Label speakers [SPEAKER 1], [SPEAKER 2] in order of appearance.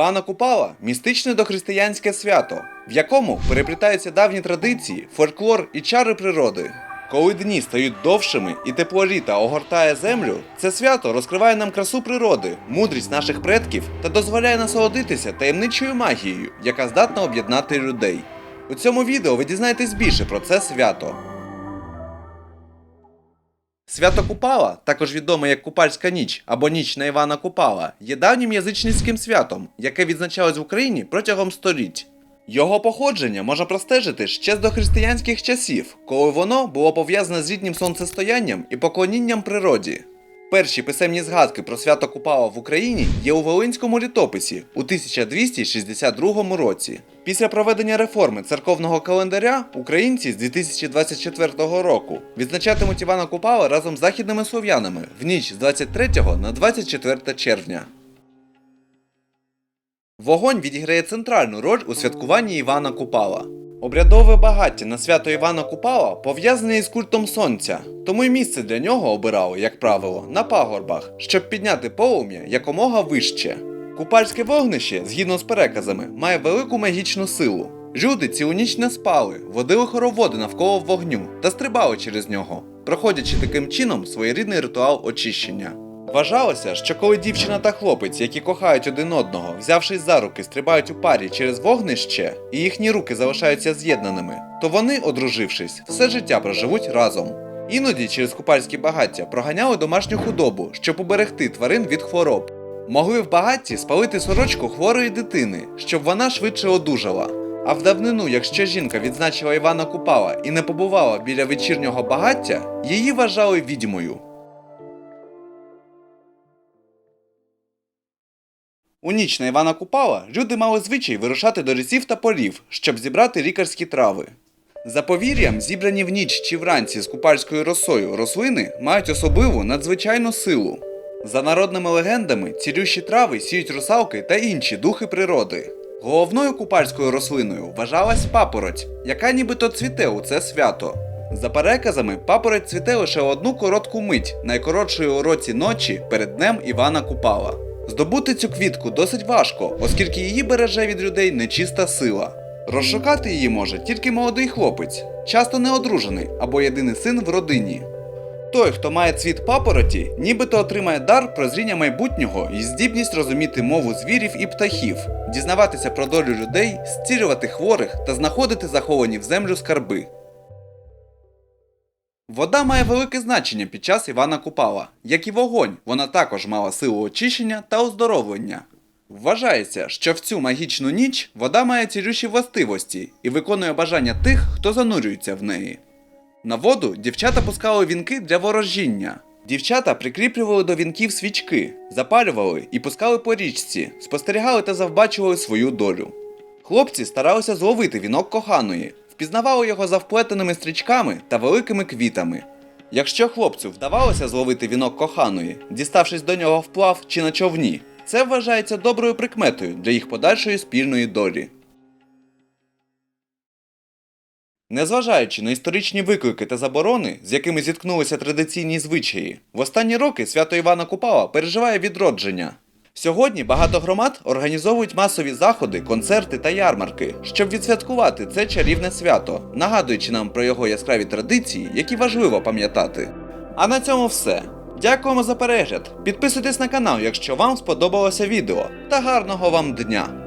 [SPEAKER 1] Івана Купала містичне дохристиянське свято, в якому переплітаються давні традиції, фольклор і чари природи. Коли дні стають довшими і тепло літа огортає землю, це свято розкриває нам красу природи, мудрість наших предків та дозволяє насолодитися таємничою магією, яка здатна об'єднати людей. У цьому відео ви дізнаєтесь більше про це свято. Свято Купала, також відоме як Купальська ніч або ніч на Івана Купала, є давнім язичницьким святом, яке відзначалось в Україні протягом століть. Його походження можна простежити ще з дохристиянських часів, коли воно було пов'язане з літнім сонцестоянням і поклонінням природі. Перші писемні згадки про свято Купала в Україні є у Волинському літописі у 1262 році. Після проведення реформи церковного календаря українці з 2024 року відзначатимуть Івана Купала разом з західними слов'янами в ніч з 23 на 24 червня. Вогонь відіграє центральну роль у святкуванні Івана Купала. Обрядове багаття на свято Івана Купала пов'язане із культом сонця, тому й місце для нього обирали, як правило, на пагорбах, щоб підняти полум'я якомога вище. Купальське вогнище, згідно з переказами, має велику магічну силу. Люди цілу ніч не спали, водили хороводи навколо вогню та стрибали через нього, проходячи таким чином своєрідний ритуал очищення. Вважалося, що коли дівчина та хлопець, які кохають один одного, взявшись за руки, стрибають у парі через вогнище, і їхні руки залишаються з'єднаними, то вони, одружившись, все життя проживуть разом. Іноді через купальські багаття проганяли домашню худобу, щоб уберегти тварин від хвороб. Могли в багатті спалити сорочку хворої дитини, щоб вона швидше одужала. А в давнину, якщо жінка відзначила Івана Купала і не побувала біля вечірнього багаття, її вважали відьмою. У ніч на Івана Купала люди мали звичай вирушати до лісів та полів, щоб зібрати лікарські трави. За повір'ям, зібрані в ніч чи вранці з купальською росою рослини мають особливу надзвичайну силу. За народними легендами, цілющі трави сіють русалки та інші духи природи. Головною купальською рослиною вважалась папороть, яка нібито цвіте у це свято. За переказами, папороть цвіте лише одну коротку мить, найкоротшої у році ночі перед днем Івана Купала. Здобути цю квітку досить важко, оскільки її береже від людей нечиста сила. Розшукати її може тільки молодий хлопець, часто неодружений або єдиний син в родині. Той, хто має цвіт папороті, нібито отримає дар прозріння майбутнього і здібність розуміти мову звірів і птахів, дізнаватися про долю людей, зцілювати хворих та знаходити заховані в землю скарби. Вода має велике значення під час Івана Купала. Як і вогонь, вона також мала силу очищення та оздоровлення. Вважається, що в цю магічну ніч вода має цілющі властивості і виконує бажання тих, хто занурюється в неї. На воду дівчата пускали вінки для ворожіння. Дівчата прикріплювали до вінків свічки, запалювали і пускали по річці, спостерігали та завбачували свою долю. Хлопці старалися зловити вінок коханої, впізнавали його за вплетеними стрічками та великими квітами. Якщо хлопцю вдавалося зловити вінок коханої, діставшись до нього вплав чи на човні, це вважається доброю прикметою для їх подальшої спільної долі. Незважаючи на історичні виклики та заборони, з якими зіткнулися традиційні звичаї, в останні роки свято Івана Купала переживає відродження. Сьогодні багато громад організовують масові заходи, концерти та ярмарки, щоб відсвяткувати це чарівне свято, нагадуючи нам про його яскраві традиції, які важливо пам'ятати. А на цьому все. Дякуємо за перегляд. Підписуйтесь на канал, якщо вам сподобалося відео, та гарного вам дня!